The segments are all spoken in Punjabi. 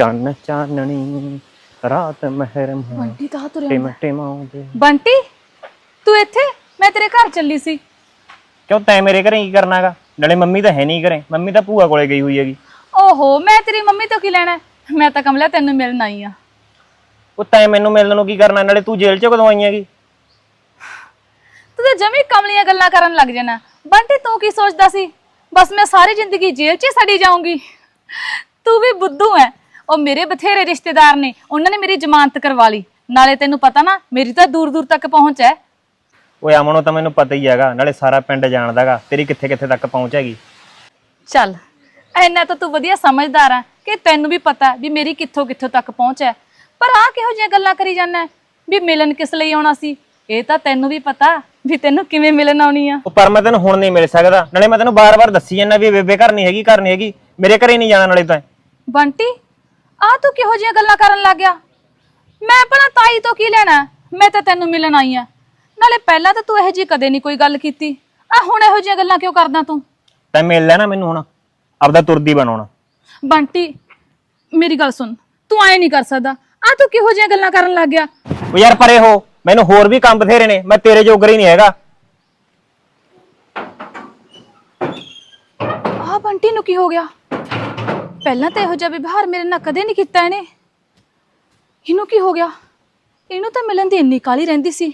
ਚੰਨ ਚਾਨਣੀ ਰਾਤ ਮਹਿਰਮ ਬੰਟੀ ਤਾਂ ਤੁਰਿਆ ਟਿਮ ਟਿਮਾਉਂਦੇ ਬੰਟੀ ਤੂੰ ਇੱਥੇ? ਮੈਂ ਤੇਰੇ ਘਰ ਚੱਲੀ ਸੀ। ਕਿਉਂ ਤੈਂ ਮੇਰੇ ਘਰੇ ਕੀ ਕਰਨਾਗਾ ਨਾਲੇ ਮੰਮੀ ਤਾਂ ਹੈ ਨਹੀਂ ਘਰੇ। ਮੰਮੀ ਤਾਂ ਭੂਆ ਕੋਲੇ ਗਈ ਹੋਈ ਹੈਗੀ। ਓਹੋ ਮੈਂ ਤੇਰੀ ਮੰਮੀ ਤੋਂ ਕੀ ਲੈਣਾ? ਹੈ? ਮੈਂ ਤਾਂ ਕਮਲਾ ਤੈਨੂੰ ਮਿਲਣ ਆਈ ਆ। ਉਹ ਤੈਂ ਮੈਨੂੰ ਮਿਲਣ ਨੂੰ ਕੀ ਕਰਨਾ? ਨਾਲੇ ਤੂੰ ਜੇਲ੍ਹ ਚੋਂ ਕਦੋਂ ਆਈ ਹੈਗੀ? ਤੂੰ ਤਾਂ ਜਮੀ ਕਮਲੀਆਂ ਗੱਲਾਂ ਕਰਨ ਲੱਗ ਜਾਣਾ। ਬੰਟੀ ਤੂੰ ਕੀ ਸੋਚਦਾ ਸੀ? ਬਸ ਮੈਂ ਸਾਰੀ ਜ਼ਿੰਦਗੀ ਜੇਲ੍ਹ 'ਚ ਹੀ ਸੜੀ ਜਾਊਂਗੀ। ਤੂੰ ਵੀ ਬੁੱਧੂ ਹੈ ਉਹ ਮੇਰੇ ਬਥੇਰੇ ਰਿਸ਼ਤੇਦਾਰ ਨੇ ਉਹਨਾਂ ਨੇ ਮੇਰੀ ਜ਼ਮਾਨਤ ਕਰਵਾ ਲਈ। ਨਾਲੇ ਤੈਨੂੰ ਪਤਾ ਨਾ ਮੇਰੀ ਤਾਂ ਦੂਰ ਦੂਰ ਤੱਕ ਪਹੁੰਚ ਹੈ। ਓਏ ਅਮਨੋਂ ਤਾਂ ਮੈਨੂੰ ਪਤਾ ਹੀ ਹੈਗਾ ਨਾਲੇ ਸਾਰਾ ਪਿੰਡ ਜਾਣਦਾਗਾ ਤੇਰੀ ਕਿੱਥੇ ਕਿੱਥੇ ਤੱਕ ਪਹੁੰਚ ਹੈਗੀ? ਚੱਲ ਐਨਾ ਤਾਂ ਤੂੰ ਵਧੀਆ ਸਮਝਦਾਰ ਆ ਕਿ ਤੈਨੂੰ ਵੀ ਪਤਾ ਵੀ ਮੇਰੀ ਕਿੱਥੋਂ ਕਿੱਥੋਂ ਤੱਕ ਪਹੁੰਚ ਹੈ। ਪਰ ਆ ਕਿਹੋ ਜਿਹੀਆਂ ਗੱਲਾਂ ਕਰੀ ਜਾਂਦਾ ਵੀ ਮਿਲਣ ਕਿਸ ਲਈ ਆਉਣਾ ਸੀ? ਇਹ ਤਾਂ ਤੈਨੂੰ ਵੀ ਪਤਾ ਵੀ ਤੈਨੂੰ ਕਿਵੇਂ ਮਿਲਣ ਆਉਣੀ ਆ। ਉਹ ਪਰ ਮੈਂ ਤੈਨੂੰ ਹੁਣ ਨਹੀਂ ਮਿਲ ਸਕਦਾ। ਨਾਲੇ ਮੈਂ ਤੈਨੂੰ ਬਾਰ-ਬਾਰ ਦੱਸੀ ਜਾਂਦਾ ਵੀ ਬੇਬੇ ਘਰ ਨਹੀਂ ਹੈਗੀ ਘਰ ਨਹੀਂ ਹੈਗੀ। ਮੇਰੇ ਘਰੇ ਨਹੀਂ ਜਾਣਾ ਨਾਲੇ ਤਾਂ ਬੰਟੀ ਆ ਤੂੰ ਕਿਹੋ ਜਿਹੀਆਂ ਗੱਲਾਂ ਕਰਨ ਲੱਗ ਗਿਆ? ਮੈਂ ਆਪਣਾ ਤਾਈ ਤੋਂ ਕੀ ਲੈਣਾ? ਮੈਂ ਤਾਂ ਤੈਨੂੰ ਮਿਲਣ ਆਈ ਆ। ਨਾਲੇ ਪਹਿਲਾਂ ਤਾਂ ਤੂੰ ਇਹੋ ਜਿਹੀ ਕਦੇ ਨਹੀਂ ਕੋਈ ਗੱਲ ਕੀਤੀ। ਆ ਹੁਣ ਇਹੋ ਜਿਹੀਆਂ ਗੱਲਾਂ ਕਿਉਂ ਕਰਦਾ ਤੂੰ? ਤੈਂ ਮਿਲ ਲੈਣਾ ਮੈਨੂੰ ਹੁਣ। ਆਪਦਾ ਤੁਰਦੀ ਬਣਾਉਣਾ। ਬੰਟੀ ਮੇਰੀ ਗੱਲ ਸੁਣ। ਤੂੰ ਐ ਨਹੀਂ ਕਰ ਸਕਦਾ। ਆ ਤੂੰ ਕਿਹੋ ਜਿਹੀਆਂ ਗੱਲਾਂ ਕਰਨ ਲੱਗ ਗਿਆ? ਉਹ ਯਾਰ ਪਰੇ ਹੋ। ਮੈਨੂੰ ਹੋਰ ਵੀ ਕੰਮ ਬਥੇਰੇ ਨੇ। ਮੈਂ ਤੇਰੇ ਜੋਗਰ ਹੀ ਨਹੀਂ ਹੈਗਾ। ਆ ਬੰਟੀ ਨੂੰ ਕੀ ਹੋ ਗਿਆ? ਪਹਿਲਾਂ ਤਾਂ ਇਹੋ ਜਿਹਾ ਵਿਵਹਾਰ ਮੇਰੇ ਨਾਲ ਕਦੇ ਨਹੀਂ ਕੀਤਾ ਇਹਨੇ। ਇਹਨੂੰ ਕੀ ਹੋ ਗਿਆ? ਇਹਨੂੰ ਤਾਂ ਮਿਲਣ ਦੀ ਇੰਨੀ ਕਾਲੀ ਰਹਿੰਦੀ ਸੀ।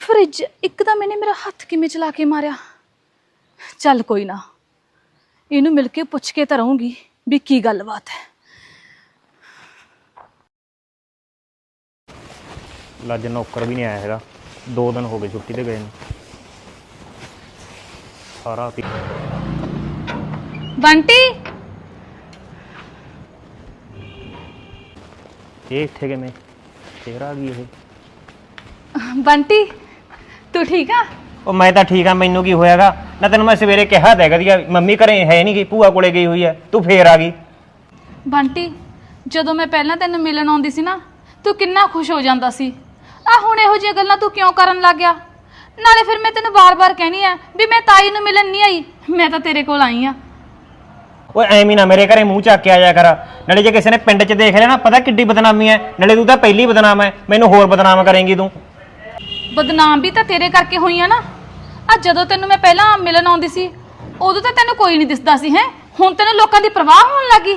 ਫਰਿੱਜ ਇੱਕਦਮ ਇਹਨੇ ਮੇਰਾ ਹੱਥ ਕਿਵੇਂ ਚਲਾ ਕੇ ਮਾਰਿਆ? ਚੱਲ ਕੋਈ ਨਾ ਇਹਨੂੰ ਮਿਲ ਕੇ ਪੁੱਛ ਕੇ ਤਾਂ ਰਹੂੰਗੀ ਵੀ ਕੀ ਗੱਲਬਾਤ ਹੈ। ਲੱਜ ਨੌਕਰ ਵੀ ਨਹੀਂ ਆਇਆ ਹੈਗਾ। ਦੋ ਦਿਨ ਹੋ ਗਏ ਛੁੱਟੀ ਤੇ ਗਏ ਨੂੰ। ਸਾਰਾ ਬੰਟੀ! ਇਹ ਇੱਥੇ ਕਿਵੇਂ? ਫੇਰ ਆ ਗਈ ਇਹ। ਬੰਟੀ ਤੂੰ ਠੀਕ ਆ? ਉਹ ਮੈਂ ਤਾਂ ਠੀਕ ਆ ਮੈਨੂੰ ਕੀ ਹੋਇਆਗਾ? ਨਾ ਤੈਨੂੰ ਮੈਂ ਸਵੇਰੇ ਕਿਹਾ ਤਾਂ ਹੈਗਾ ਦੀ ਮੰਮੀ ਘਰੇ ਹੈ ਨਹੀਂ ਗਈ ਭੂਆ ਕੋਲੇ ਗਈ ਹੋਈ ਹੈ ਤੂੰ ਫੇਰ ਆ ਗਈ। ਬੰਟੀ ਜਦੋਂ ਮੈਂ ਪਹਿਲਾਂ ਤੈਨੂੰ ਮਿਲਣ ਆਉਂਦੀ ਸੀ ਨਾ ਤੂੰ ਕਿੰਨਾ ਖੁਸ਼ ਹੋ ਜਾਂਦਾ ਸੀ। ਆ ਹੁਣ ਇਹੋ ਜਿਹੀਆਂ ਗੱਲਾਂ ਤੂੰ ਕਿਉਂ ਕਰਨ ਲੱਗ ਗਿਆ? ਨਾਲੇ ਫਿਰ ਮੈਂ ਤੈਨੂੰ ਬਾਰ-ਬਾਰ ਕਹਿਣੀ ਆ ਵੀ ਮੈਂ ਤਾਈ ਨੂੰ ਮਿਲਣ ਨਹੀਂ ਆਈ ਮੈਂ ਤਾਂ ਤੇਰੇ ਕੋਲ ਆਈ ਆ। ਓਏ ਐਵੇਂ ਨਾ ਮੇਰੇ ਘਰੇ ਮੂੰਹ ਚੱਕ ਕੇ ਆ ਜਾ ਕਰ। ਨਾਲੇ ਜੇ ਕਿਸੇ ਨੇ ਪਿੰਡ 'ਚ ਦੇਖ ਲਿਆ ਨਾ ਪਤਾ ਕਿੱਡੀ ਬਦਨਾਮੀ ਹੈ ਨਾਲੇ ਤੂੰ ਤਾਂ ਪਹਿਲੀ ਬਦਨਾਮ ਹੈ ਮੈਨੂੰ ਹੋਰ ਬਦਨਾਮ ਕਰੇਂਗੀ ਤੂੰ। ਬਦਨਾਮ ਵੀ ਤਾਂ ਤੇਰੇ ਕਰਕੇ ਹੋਈ ਆ ਨਾ। ਆ ਜਦੋਂ ਤੈਨੂੰ ਮੈਂ ਪਹਿਲਾਂ ਮਿਲਣ ਆਉਂਦੀ ਸੀ ਉਦੋਂ ਤਾਂ ਤੈਨੂੰ ਕੋਈ ਨਹੀਂ ਦਿਸਦਾ ਸੀ ਹੈ? ਹੁਣ ਤੈਨੂੰ ਲੋਕਾਂ ਦੀ ਪਰਵਾਹ ਹੋਣ ਲੱਗੀ।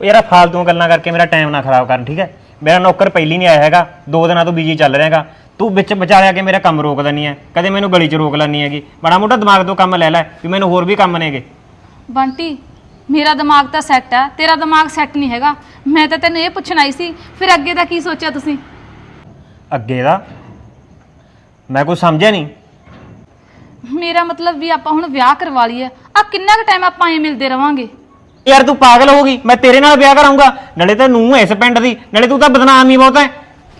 ਉਹ ਯਾਰ ਆਹ ਫਾਲਤੂ ਗੱਲਾਂ ਕਰਕੇ ਮੇਰਾ ਟਾਈਮ ਨਾ ਖਰਾਬ ਕਰਨ ਠੀਕ ਹੈ ਮੇਰਾ ਨੌਕਰ ਪਹਿਲੀ ਨਹੀਂ ਆਇਆ ਹੈਗਾ। ਦੋ ਦਿਨਾਂ ਤੋਂ ਬਿਜ਼ੀ ਚੱਲ ਰਿਹਾਗਾ। ਤੂੰ ਵਿੱਚ ਵਿਚਾਲਿਆ ਕੇ ਮੇਰਾ ਕੰਮ ਰੋਕ ਦਿੰਦੀ ਹੈ ਕਦੇ ਮੈਨੂੰ ਗਲੀ 'ਚ ਰੋਕ ਲੈਂਦੀ ਹੈਗੀ। ਬੜਾ ਮੋਟਾ ਦਿਮਾਗ ਤੋਂ ਕੰਮ ਲੈ ਲੈ ਵੀ ਮੈਨੂੰ ਹੋਰ ਵੀ ਕੰਮ ਨੇਗੇ। ਬੰਟੀ ਮੇਰਾ ਦਿਮਾਗ ਤਾਂ ਸੈੱਟ ਹੈ ਤੇਰਾ ਦਿਮਾਗ ਸੈੱਟ ਨਹੀਂ ਹੈਗਾ। ਮੈਂ ਤਾਂ ਤੈਨੂੰ ਇਹ ਪੁੱਛਣ ਆਈ ਸੀ ਫਿਰ ਅੱਗੇ ਦਾ ਕੀ ਸੋਚਿਆ ਤੁਸੀਂ? ਅੱਗੇ ਦਾ? ਮੈਂ ਕੁਝ ਸਮਝਿਆ ਨਹੀਂ। ਮੇਰਾ ਮਤਲਬ ਵੀ ਆਪਾਂ ਹੁਣ ਵਿਆਹ ਕਰਵਾ ਲਈਏ। ਆ ਕਿੰਨਾ ਕੁ ਟਾਈਮ ਆਪਾਂ ਐ ਮਿਲਦੇ ਰਵਾਂਗੇ? ਯਾਰ ਤੂੰ ਪਾਗਲ ਹੋ ਗਈ ਮੈਂ ਤੇਰੇ ਨਾਲ ਵਿਆਹ ਕਰਾਉਂਗਾ। ਨਾਲੇ ਤਾਂ ਨੂੰ ਇਸ ਪਿੰਡ ਦੀ ਨਾਲੇ ਤੂੰ ਤਾਂ ਬਦਨਾਮ ਹੀ ਬਹੁਤ ਹੈ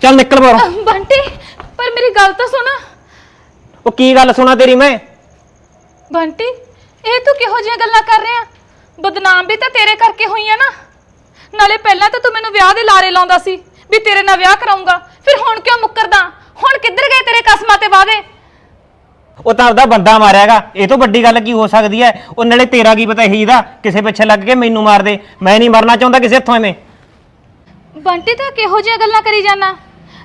ਚੱਲ ਨਿਕਲ ਬਾਹਰੋਂ। ਅਹ, ਬੰਟੀ ਪਰ ਮੇਰੀ ਗੱਲ ਤਾਂ ਸੁਣ। ਉਹ ਕੀ ਗੱਲ ਸੁਣਾ ਤੇਰੀ ਮੈਂ? ਬੰਟੀ ਇਹ ਤੂੰ ਕਿਹੋ ਜਿਹੀਆਂ ਗੱਲਾਂ ਕਰ ਰਿਹਾ? ਬਦਨਾਮ ਵੀ ਤਾਂ ਤੇਰੇ ਕਰਕੇ ਹੋਈ ਆ ਨਾ। ਨਾਲੇ ਪਹਿਲਾਂ ਤਾਂ ਤੂੰ ਮੈਨੂੰ ਵਿਆਹ ਦੇ ਲਾਰੇ ਲਾਉਂਦਾ ਸੀ ਵੀ ਤੇਰੇ ਨਾਲ ਵਿਆਹ ਕਰਾਉਂਗਾ। ਫਿਰ ਹੁਣ ਕਿਉਂ ਮੁੱਕਰਦਾ? ਹੁਣ ਕਿੱਧਰ ਗਏ ਤੇਰੇ ਕਸਮਾਂ ਤੇ ਵਾਦੇ ਉਹ ਤਾਂ ਆਪਦਾ ਬੰਦਾ ਮਾਰਿਆਗਾ। ਇਹ ਤੋਂ ਵੱਡੀ ਗੱਲ ਕੀ ਹੋ ਸਕਦੀ ਹੈ ਉਹ ਨਾਲੇ ਤੇਰਾ ਕੀ ਪਤਾ ਇਹੀ ਦਾ? ਕਿਸੇ ਪਿੱਛੇ ਲੱਗ ਕੇ ਮੈਨੂੰ ਮਾਰ ਦੇ। ਮੈਂ ਨਹੀਂ ਮਰਨਾ ਚਾਹੁੰਦਾ ਕਿਸੇ ਹੱਥੋਂ ਐਵੇਂ। ਬੰਟੀ ਤਾਂ ਕਿਹੋ ਜਿਹੀਆਂ ਗੱਲਾਂ ਕਰੀ ਜਾਣਾ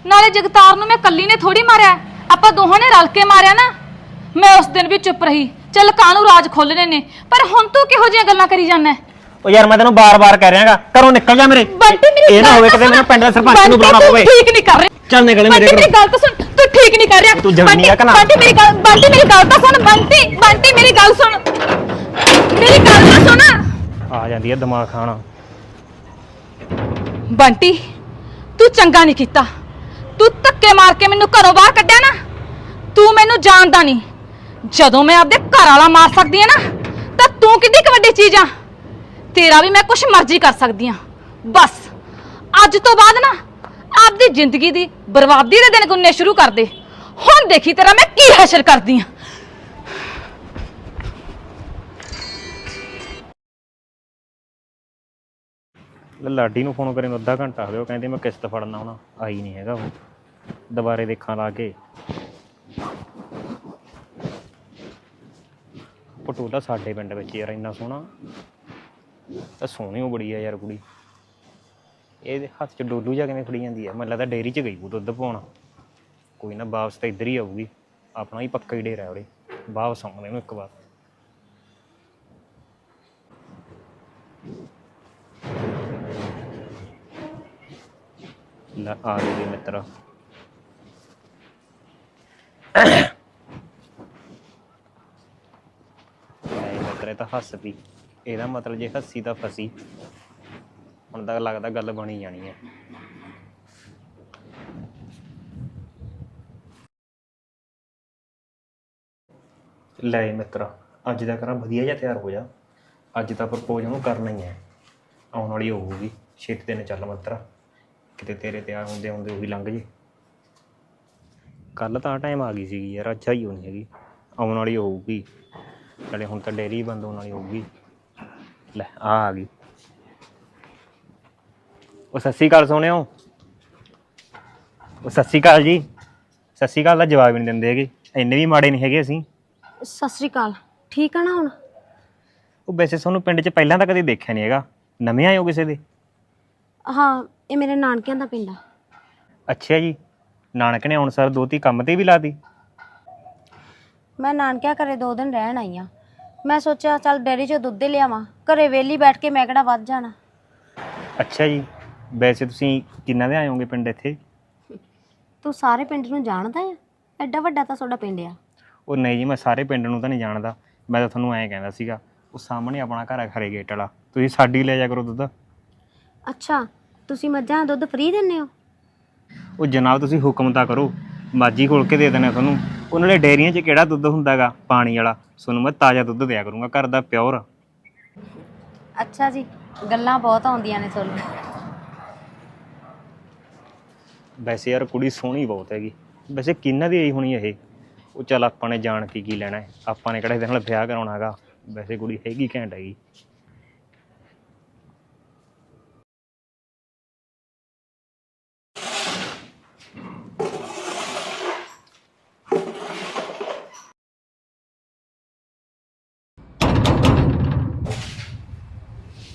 ਨਾਲੇ ਜਗਤਾਰ ਨੂੰ ਮੈਂ ਕੱਲੀ ਨੇ ਥੋੜੀ ਮਾਰਿਆ। ਆਪਾਂ ਦੋਹਾਂ ਨੇ ਰਲ ਕੇ ਮਾਰਿਆ ਨਾ। ਮੈਂ ਉਸ ਦਿਨ ਵੀ ਚੁੱਪ ਰਹੀ। ਚੱਲ ਕਾਹਨੂੰ ਰਾਜ ਖੋਲਣੇ ਨੇ? ਪਰ ਹੁਣ ਤੂੰ ਕਿਹੋ ਜਿਹੀਆਂ ਗੱਲਾਂ ਕਰੀ ਜਾਣਾ ਉਹ ਯਾਰ ਮੈਂ ਤੈਨੂੰ ਬਾਰ-ਬਾਰ ਕਹਿ ਰਿਹਾਗਾ ਘਰੋਂ ਨਿਕਲ ਜਾ ਮੇਰੇ। ਬੰਟੀ ਮੇਰੀ ਇਹ ਨਾ ਗੱਲ ਹੋਵੇ ਤਾਂ ਕਿਤੇ ਮੈਨੂੰ। ਪਿੰਡ ਦਾ ਸਰਪੰਚ ਨੂੰ ਬੰਟੀ, ਬੁਲਾਉਣਾ ਤੂੰ ਪਵੇ। ਠੀਕ ਨਹੀਂ ਕਰ ਰਿਹਾ। ਚੱਲ ਨਿਕਲ ਮੇਰੇ ਬੰਟੀ ਮੇਰੀ ਘਰੋਂ ਗੱਲ ਤਾਂ ਸੁਣ। ਤੂੰ ਠੀਕ ਨਹੀਂ ਕਰ ਰਿਹਾ। ਤੂੰ ਜਵਾਨੀ ਬੰਟੀ- ਆ ਕਿ ਨਾ? ਬੰਟੀ ਮੇਰੀ ਗੱਲ ਬੰਟੀ ਮੇਰੀ ਗੱਲ ਤਾਂ ਸੁਣ। ਬੰਟੀ ਬੰਟੀ ਮੇਰੀ ਗੱਲ ਸੁਣ। ਮੇਰੀ ਗੱਲ ਤਾਂ ਸੁਣ। ਆ ਜਾਂਦੀ ਹੈ ਦਿਮਾਗ ਖਾਣਾ। ਬੰਟੀ ਤੂੰ ਚੰਗਾ ਨਹੀਂ ਕੀਤਾ। ਤੂੰ ਧੱਕੇ ਮਾਰ ਕੇ ਮੈਨੂੰ ਘਰੋਂ ਬਾਹਰ ਕੱਢਿਆ ਨਾ। ਤੂੰ ਮੈਨੂੰ ਜਾਣਦਾ ਨਹੀਂ। ਜਦੋਂ ਮੈਂ ਆਪਦੇ ਘਰ ਵਾਲਾ ਮਾਰ ਸਕਦੀ ਆ ਨਾ, ਤਾਂ ਤੂੰ ਕਿੰਨੀ ਕੁ ਵੱਡੀ ਚੀਜ਼ ਆ। ਤੇਰਾ ਵੀ ਮੈਂ ਕੁਛ ਮਰਜ਼ੀ ਕਰ ਸਕਦੀ ਆ ਬਸ, ਅੱਜ ਤੋਂ ਬਾਅਦ ਨਾ ਆਪਦੀ ਜ਼ਿੰਦਗੀ ਦੀ ਬਰਬਾਦੀ ਦੇ ਦਿਨ ਗੁੰਨੇ ਸ਼ੁਰੂ ਕਰ ਦੇ। ਹੁਣ ਦੇਖੀ ਤੇਰਾ ਮੈਂ ਕੀ ਹਾਸਲ ਕਰਦੀ ਆ ਲੈ ਲਾਡੀ ਨੂੰ ਫੋਨ ਕਰੇ ਨੂੰ ਅੱਧਾ ਘੰਟਾ ਹੋ ਗਿਆ, ਉਹ ਕਹਿੰਦੇ ਮੈਂ ਕਿਸ਼ਤ ਫੜਨਾ ਹੁਣ, ਆਈ ਨਹੀਂ ਹੈਗਾ ਉਹ। ਦੁਬਾਰੇ ਦੇਖਾਂ ਲਾ ਕੇ। ਪਟੋਲਾ ਸਾਡੇ ਪਿੰਡ ਵਿੱਚ ਯਾਰ ਇੰਨਾ ਸੋਹਣਾ। ਤਾਂ ਸੋਹਣੀ ਉਹ ਬੜੀ ਆ ਯਾਰ ਕੁੜੀ। ਇਹਦੇ ਹੱਥ 'ਚ ਡੋਲੂ ਜਾ ਕਿਵੇਂ ਫੜੀ ਜਾਂਦੀ ਹੈ ਮੈਨੂੰ ਲੱਗਦਾ ਡੇਅਰੀ 'ਚ ਗਈ ਉਹ ਦੁੱਧ ਪਾਉਣ ਕੋਈ ਨਾ ਵਾਪਸ ਤਾਂ ਇੱਧਰ ਹੀ ਆਊਗੀ। ਆਪਣਾ ਹੀ ਪੱਕਾ ਹੀ ਡੇਰਾ ਉਹਦੇ ਵਾਪਸ ਆਉਂਦੇ ਇਹਨੂੰ ਇੱਕ ਵਾਰ। ਲੈ ਆ ਗਈ ਜੀ ਮਿੱਤਰ। ਨਹੀਂ ਤਾਂ ਹੱਸ ਪਈ। ਇਹਦਾ ਮਤਲਬ ਜੇ ਹੱਸੀ ਤਾਂ ਫਸੀ। ਹੁਣ ਤਾਂ ਲੱਗਦਾ ਗੱਲ ਬਣੀ ਜਾਣੀ ਹੈ। ਲੈ ਮਿੱਤਰਾ, ਅੱਜ ਦਾ ਕਰਾਂ ਵਧੀਆ ਜਿਹਾ ਤਿਆਰ ਹੋ ਜਾ। ਅੱਜ ਤਾਂ ਪ੍ਰਪੋਜ਼ ਉਹਨੂੰ ਕਰਨਾ ਹੀ ਹੈ। ਆਉਣ ਵਾਲੀ ਹੋਊਗੀ। ਛੇਤੀ ਦਿਨ ਚੱਲ ਮਿੱਤਰਾ। ਕਿਤੇ ਤੇਰੇ ਤਿਆਰ ਹੁੰਦੇ ਹੁੰਦੇ ਉਹੀ ਲੰਘ ਜੇ। ਕੱਲ ਤਾਂ ਟਾਈਮ ਆ ਗਈ ਸੀਗੀ ਯਾਰ ਅੱਛਾ ਹੀ ਹੋਣੀ ਹੈਗੀ। ਆਉਣ ਵਾਲੀ ਹੋਊਗੀ। ਚਲੇ ਹੁਣ ਤਾਂ ਡੇਰੀ ਬੰਦ ਹੋਣ ਵਾਲੀ ਹੋਊਗੀ। ਲੈ ਆ ਆ ਗਈ। ਉਹ ਸਤਿ ਸ਼੍ਰੀ ਅਕਾਲ ਸੋਹਣਿਓ। ਉਹ ਸਤਿ ਸ਼੍ਰੀ ਅਕਾਲ ਜੀ। ਸਤਿ ਸ਼੍ਰੀ ਅਕਾਲ ਦਾ ਜਵਾਬ ਹੀ ਨਹੀਂ ਦਿੰਦੇ ਹੈਗੇ। ਇੰਨੇ ਵੀ ਮਾੜੇ ਨਹੀਂ ਹੈਗੇ ਅਸੀਂ। ਸਤਿ ਸ੍ਰੀ ਅਕਾਲ। ਠੀਕ ਆ ਨਾ ਹੁਣ? ਉਹ ਵੈਸੇ ਤੁਹਾਨੂੰ ਪਿੰਡ 'ਚ ਪਹਿਲਾਂ ਤਾਂ ਕਦੇ ਦੇਖਿਆ ਨਹੀਂ ਹੈਗਾ। ਨਵੇਂ ਆਏ ਹੋ ਕਿਸੇ ਦੇ? ਹਾਂ ਇਹ ਮੇਰੇ ਨਾਨਕਿਆਂ ਦਾ ਪਿੰਡ ਆ। ਅੱਛਾ ਜੀ। ਨਾਨਕ ਨੇ ਹੁਣ ਸਰ ਦੋਤੀ ਕੰਮ ਤੇ ਵੀ ਲਾਤੀ ਮੈਂ ਨਾਨਕਿਆਂ ਘਰੇ ਦੋ ਦਿਨ ਰਹਿਣ ਆਈ ਆ। ਮੈਂ ਸੋਚਿਆ ਚੱਲ ਡੈਰੀ 'ਚੋਂ ਦੁੱਧ ਹੀ ਲਿਆਵਾਂ। ਘਰੇ ਵੇਲੀ ਬੈਠ ਕੇ ਮੈਂ ਕਿਹੜਾ ਵੱਧ ਜਾਣਾ? ਅੱਛਾ ਜੀ ਵੈਸੇ ਤੁਸੀਂ ਕਿੰਨਾ ਦੇ ਆਏ ਹੋਗੇ ਪਿੰਡ ਇੱਥੇ? ਤੂੰ ਸਾਰੇ ਪਿੰਡ ਨੂੰ ਜਾਣਦਾ ਆ? ਐਡਾ ਵੱਡਾ ਤਾਂ ਤੁਹਾਡਾ ਪਿੰਡ ਆ। ਉਹ ਨਹੀਂ ਜੀ ਮੈਂ ਸਾਰੇ ਪਿੰਡ ਨੂੰ ਤਾਂ ਨਹੀਂ ਜਾਣਦਾ। ਮੈਂ ਤਾਂ ਤੁਹਾਨੂੰ ਐਂ ਕਹਿੰਦਾ ਸੀਗਾ ਉਹ ਸਾਹਮਣੇ ਆਪਣਾ ਘਰ ਹੈ ਖਰੇ ਗੇਟ ਵਾਲਾ। ਤੁਸੀਂ ਸਾਡੀ ਲੈ ਜਾ ਕਰੋ ਦੁੱਧ। ਅੱਛਾ ਤੁਸੀਂ ਮੱਝਾਂ ਦਾ ਦੁੱਧ ਫ੍ਰੀ ਦਿੰਦੇ ਹੋ? ਉਹ ਜਨਾਬ ਤੁਸੀਂ ਹੁਕਮ ਤਾਂ ਕਰੋ। ਮਾਜੀ ਖੋਲ ਕੇ ਦੇ ਦੇਣਾ ਤੁਹਾਨੂੰ। ਉਹਨਾਂ ਦੇ ਡੇਅਰੀਆਂ 'ਚ ਕਿਹੜਾ ਦੁੱਧ ਹੁੰਦਾਗਾ? ਪਾਣੀ ਵਾਲਾ। ਤੁਹਾਨੂੰ ਮੈਂ ਤਾਜ਼ਾ ਦੁੱਧ ਦਿਆ ਕਰੂੰਗਾ ਘਰ ਦਾ ਪਿਓਰ ਅੱਛਾ ਜੀ ਗੱਲਾਂ ਬਹੁਤ ਆਉਂਦੀਆਂ ਨੇ ਤੁਹਾਨੂੰ। ਵੈਸੇ ਯਾਰ ਕੁੜੀ ਸੋਹਣੀ ਬਹੁਤ ਹੈਗੀ। ਵੈਸੇ ਕਿੰਨਾ ਦੀ ਆਈ ਹੋਣੀ ਇਹ? ਉਹ ਚੱਲ ਆਪਾਂ ਨੇ ਜਾਣ ਕੇ ਕੀ ਲੈਣਾ ਹੈ? ਆਪਾਂ ਨੇ ਕਿਹੜਾ ਇਹਦੇ ਨਾਲ ਵਿਆਹ ਕਰਾਉਣਾ ਹੈਗਾ? ਵੈਸੇ ਕੁੜੀ ਹੈਗੀ ਘੈਂਟ ਹੈਗੀ।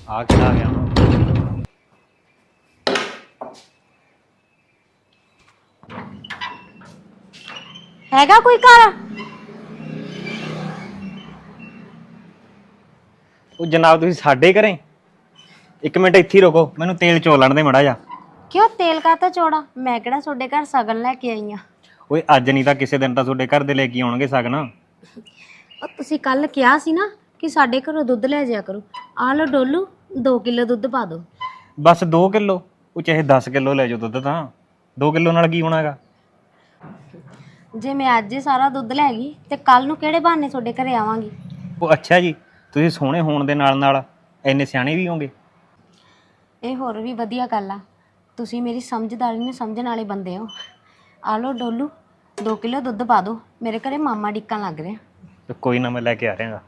ਆ ਕਿਹੜਾ ਆ ਗਿਆ? ਹੁਣ ਹੈਗਾ ਕੋਈ ਘਰ? ਉਹ ਜਨਾਬ ਤੁਸੀਂ ਸਾਡੇ ਘਰੇ? ਇੱਕ ਮਿੰਟ ਇੱਥੇ ਹੀ ਰੁਕੋ ਮੈਨੂੰ ਤੇਲ ਚੋ ਲੈਣ ਦੇ ਮੜਾ ਜਾ ਕਿਉਂ ਤੇਲ ਕਾਤਾ ਚੋੜਾ ਮੈਂ ਕਿਹੜਾ ਤੁਹਾਡੇ ਘਰ ਸਗਨ ਲੈ ਕੇ ਆਈ ਆ ਓਏ ਅੱਜ ਨਹੀਂ ਤਾਂ ਕਿਸੇ ਦਿਨ ਤਾਂ ਤੁਹਾਡੇ ਘਰ ਦੇ ਲੈ ਕੇ ਆਉਣਗੇ ਸਗਨ। ਉਹ ਤੁਸੀਂ ਕੱਲ ਕਿਹਾ ਸੀ ਨਾ ਕਿ ਸਾਡੇ ਘਰੋਂ ਦੁੱਧ ਲੈ ਜਾਇਆ ਕਰੋ। ਆ ਲਓ ਡੋਲੂ 2 ਕਿਲੋ ਦੁੱਧ ਪਾ ਦਿਓ ਬਸ 2 ਕਿਲੋ ਉਹ ਚਾਹੇ 10 ਕਿਲੋ ਲੈ ਜਾਓ ਦੁੱਧ ਤਾਂ। 2 ਕਿਲੋ ਨਾਲ ਕੀ ਹੋਣਾਗਾ? ਜੇ ਮੈਂ ਅੱਜ ਹੀ ਸਾਰਾ ਦੁੱਧ ਲੈ ਗਈ ਤੇ ਕੱਲ ਨੂੰ ਕਿਹੜੇ ਬਹਾਨੇ ਤੁਹਾਡੇ ਘਰੇ ਆਵਾਂਗੀ? ਉਹ ਅੱਛਾ ਜੀ ਤੁਸੀਂ ਸੋਹਣੇ ਹੋਣ ਦੇ ਨਾਲ ਨਾਲ ਇੰਨੇ ਸਿਆਣੇ ਵੀ ਹੋਗੇ ਇਹ ਹੋਰ ਵੀ ਵਧੀਆ ਗੱਲ ਆ। ਤੁਸੀਂ ਮੇਰੀ ਸਮਝਦਾਰੀ ਨੂੰ ਸਮਝਣ ਵਾਲੇ ਬੰਦੇ ਹੋ। ਆ ਲਓ ਡੋਲੂ 2 ਕਿਲੋ ਦੁੱਧ ਪਾ ਦਿਓ ਮੇਰੇ ਘਰੇ ਮਾਮਾ ਡਿੱਕਣ ਲੱਗ ਰਿਹਾ। ਤੇ ਕੋਈ ਨਾ ਮੈਂ ਲੈ ਕੇ ਆ ਰਿਹਾਗਾ।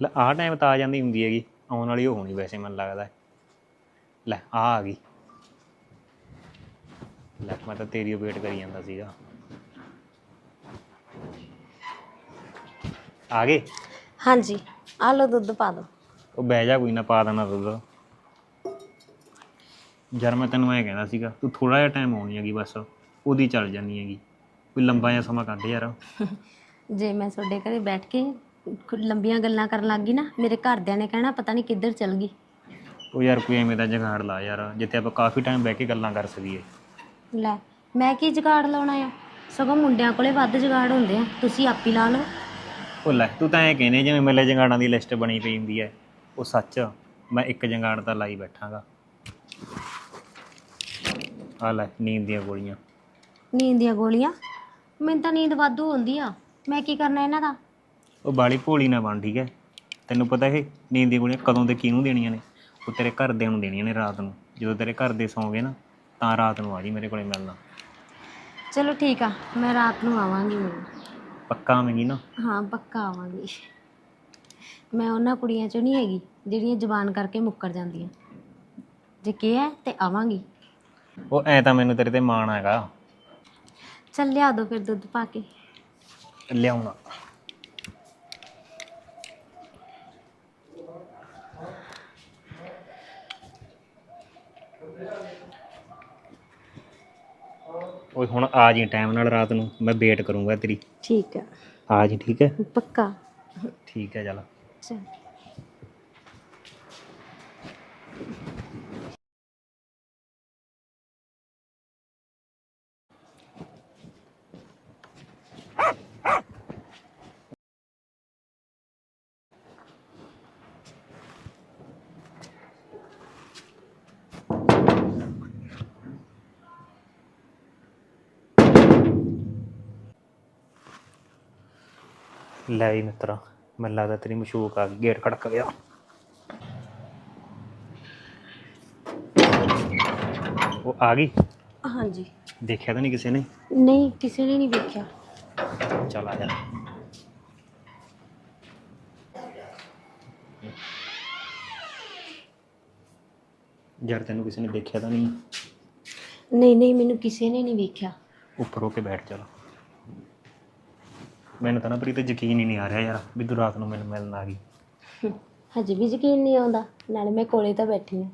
ਲੈ ਆਹ ਟਾਈਮ ਤਾਂ ਆ ਜਾਂਦੀ ਹੁੰਦੀ ਹੈਗੀ। ਆਉਣ ਵਾਲੀ ਉਹ ਹੋਣੀ ਵੈਸੇ ਮੈਨੂੰ ਲੱਗਦਾ। ਲੈ ਆ ਆ ਗਈ। ਲੈ ਮੈਂ ਤਾਂ ਤੇਰੀ ਵੇਟ ਕਰੀ ਜਾਂਦਾ ਸੀਗਾ। ਆ ਗਏ? ਹਾਂਜੀ ਆ ਲਓ ਦੁੱਧ ਪਾ ਦਿਓ ਉਹ ਬਹਿ ਜਾ ਕੋਈ ਨਾ ਪਾ ਦੇਣਾ ਦੁੱਧ। ਯਾਰ ਮੈਂ ਤੈਨੂੰ ਐ ਕਹਿੰਦਾ ਸੀਗਾ ਤੂੰ ਥੋੜਾ ਜਿਹਾ ਟਾਈਮ ਆਉਣੀ ਹੈਗੀ ਬਸ ਉਹਦੀ ਚੱਲ ਜਾਣੀ ਹੈਗੀ। ਕੋਈ ਲੰਬਾ ਜਿਹਾ ਸਮਾਂ ਕੱਢ ਯਾਰ। ਜੇ ਮੈਂ ਤੁਹਾਡੇ ਘਰੇ ਬੈਠ ਕੇ ਲੰਬੀਆਂ ਗੱਲਾਂ ਕਰਨ ਲੱਗ ਗਈ ਨਾ ਮੇਰੇ ਘਰਦਿਆਂ ਨੇ ਕਹਿਣਾ ਪਤਾ ਨਹੀਂ ਕਿੱਧਰ ਚਲ ਗਈ। ਉਹ ਯਾਰ ਕੋਈ ਐਵੇਂ ਦਾ ਜਗਾੜ ਲਾ ਯਾਰ ਜਿੱਥੇ ਆਪਾਂ ਕਾਫੀ ਟਾਈਮ ਬਹਿ ਕੇ ਗੱਲਾਂ ਕਰ ਸਕੀਏ। ਲੈ ਮੈਂ ਕੀ ਜਗਾੜ ਲਾਉਣਾ ਆ? ਸਗੋਂ ਮੁੰਡਿਆਂ ਕੋਲੇ ਵੱਧ ਜਗਾੜ ਹੁੰਦੇ ਆ ਤੁਸੀਂ ਆਪ ਲਾ ਲਓ। ਉਹ ਲੈ ਤੂੰ ਤਾਂ ਐ ਕਹਿੰਦੇ ਜਿਵੇਂ ਮੇਲੇ ਜੰਗਾੜਾਂ ਦੀ ਲਿਸਟ ਬਣੀ ਪਈ ਹੁੰਦੀ ਹੈ। ਉਹ ਸੱਚ ਮੈਂ ਇੱਕ ਜੰਗਾੜ ਤਾਂ ਲਾਈ ਬੈਠਾਂਗਾ। ਆ ਲੈ ਨੀਂਦ ਦੀਆਂ ਗੋਲੀਆਂ। ਨੀਂਦ ਦੀਆਂ ਗੋਲੀਆਂ? ਮੈਨੂੰ ਤਾਂ ਨੀਂਦ ਵਾਧੂ ਆਉਂਦੀ ਆ। ਮੈਂ ਕੀ ਕਰਨਾ ਇਹਨਾਂ ਦਾ? ਉਹ ਬਾਲੀ ਭੋਲੀ ਨਾ ਬਣ ਠੀਕ ਹੈ? ਤੈਨੂੰ ਪਤਾ ਇਹ ਨੀਂਦ ਦੀਆਂ ਗੋਲੀਆਂ ਕਦੋਂ ਤੇ ਕਿਹਨੂੰ ਦੇਣੀਆਂ ਨੇ? ਉਹ ਤੇਰੇ ਘਰਦਿਆਂ ਨੂੰ ਦੇਣੀਆਂ ਨੇ ਰਾਤ ਨੂੰ। ਜਦੋਂ ਤੇਰੇ ਘਰ ਦੇ ਸੌਂਗੇ ਨਾ ਤਾਂ ਰਾਤ ਨੂੰ ਆ ਜੀ ਮੇਰੇ ਕੋਲੇ ਮਿਲਣਾ। ਚਲੋ ਠੀਕ ਆ ਮੈਂ ਰਾਤ ਨੂੰ ਆਵਾਂਗੀ ਪੱਕਾ ਆਵੇਂਗੀ ਨਾ? ਹਾਂ ਪੱਕਾ ਆਵਾਂਗੀ। ਮੈਂ ਉਹਨਾਂ ਕੁੜੀਆਂ ਚੋਂ ਨਹੀਂ ਹੈਗੀ ਜਿਹੜੀਆਂ ਜ਼ਬਾਨ ਕਰਕੇ ਮੁੱਕਰ ਜਾਂਦੀਆਂ। ਜੇ ਕਿਹਾ ਤੇ ਆਵਾਂਗੀ। ਉਹ ਐ ਤਾਂ ਮੈਨੂੰ ਤੇਰੇ ਤੇ ਮਾਣ ਹੈਗਾ। ਚੱਲ ਲਿਆ ਦੋ ਫਿਰ ਦੁੱਧ ਪਾ ਕੇ। ਲਿਆਉਣਾ। ਓਏ ਹੁਣ ਆ ਜੀ ਟਾਈਮ ਨਾਲ ਰਾਤ ਨੂੰ ਮੈਂ ਵੇਟ ਕਰੂੰਗਾ ਤੇਰੀ। ਠੀਕ ਆ। ਆ ਜੀ ਠੀਕ ਹੈ? ਪੱਕਾ। ਠੀਕ ਹੈ ਚਲ। ਚਲ। ਲੈ ਵੀ ਮਿੱਤਰਾ ਮੈਨੂੰ ਲੱਗਦਾ ਤੇਰੀ ਮਸ਼ੂਕ ਆ ਗਈ ਗੇਟ ਖੜਕ ਗਿਆ। ਉਹ ਆ ਗਈ? ਹਾਂਜੀ। ਦੇਖਿਆ ਤਾਂ ਨਹੀਂ ਕਿਸੇ ਨੇ? ਨਹੀਂ ਕਿਸੇ ਨੇ ਨਹੀਂ ਵੇਖਿਆ ਚਲ ਆ ਜਾ। ਯਾਰ ਤੈਨੂੰ ਕਿਸੇ ਨੇ ਦੇਖਿਆ ਤਾਂ ਨਹੀਂ? ਨਹੀਂ ਨਹੀਂ ਮੈਨੂੰ ਕਿਸੇ ਨੇ ਨਹੀਂ ਵੇਖਿਆ। ਉੱਪਰ ਹੋ ਕੇ ਬੈਠ ਚਲ ਮੈਨੂੰ ਤਾਂ ਨਾ ਪ੍ਰੀਤ ਯਕੀਨ ਹੀ ਨਹੀਂ ਆ ਰਿਹਾ ਯਾਰ ਵੀ ਤੂੰ ਰਾਤ ਨੂੰ ਮੈਨੂੰ ਮਿਲਣ ਆ ਗਈ। ਹਜੇ ਵੀ ਯਕੀਨ ਨਹੀਂ ਆਉਂਦਾ ਨਾਲੇ ਮੈਂ ਕੋਲੇ ਤਾਂ ਬੈਠੀ ਹਾਂ।